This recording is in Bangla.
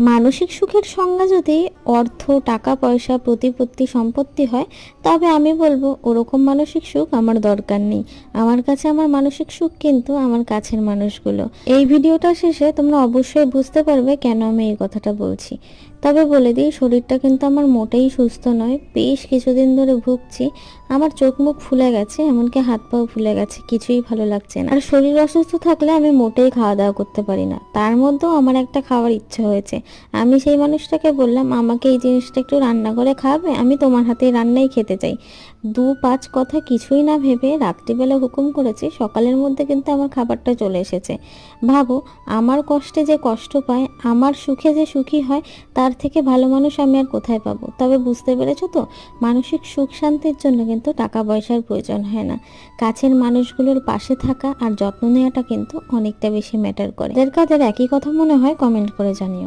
মানসিক সুখের সংজ্ঞা যদি অর্থ, টাকা, পয়সা, প্রতিপত্তি, সম্পত্তি হয়, তবে আমি বলব, ওরকম মানসিক সুখ আমার দরকার নেই। আমার কাছে আমার মানসিক সুখ কিন্তু আমার কাছের মানুষগুলো। এই ভিডিওটা শেষে তোমরা অবশ্যই বুঝতে পারবে কেন আমি এই কথাটা বলছি। তবে বলে দিই, শরীরটা কিন্তু আমার মোটেই সুস্থ নয়। বেশ কিছুদিন ধরে ভুগছি। আমার চোখ মুখ ফুলে গেছে, এমনকি হাত পাও ফুলে গেছে, কিছুই ভালো লাগছে না। আর শরীর অসুস্থ থাকলে আমি মোটেই খাওয়া দাওয়া করতে পারি না। তার মধ্যেও আমার একটা খাওয়ার ইচ্ছা হয়েছে। আমি সেই মানুষটাকে বললাম, আমাকে এই জিনিসটা একটু রান্না করে খাওয়াবে, আমি তোমার হাতে রান্নাই খেতে চাই। দু পাঁচ কথা কিছুই না ভেবে রাত্রিবেলা হুকুম করেছি, সকালের মধ্যে কিন্তু আমার খাবারটা চলে এসেছে। ভাবো, আমার কষ্টে যে কষ্ট পায়, আমার সুখে যে সুখী হয়, তার থেকে ভালো মানুষ আমি আর কোথায় পাবো? তবে বুঝতে পেরেছ তো, মানসিক সুখ শান্তির জন্য কিন্তু টাকা পয়সার প্রয়োজন হয় না। কাছের মানুষগুলোর পাশে থাকা আর যত্ন নেওয়াটা কিন্তু অনেকটা বেশি ম্যাটার করে। যাদের কাদের একই কথা মনে হয় কমেন্ট করে জানিও।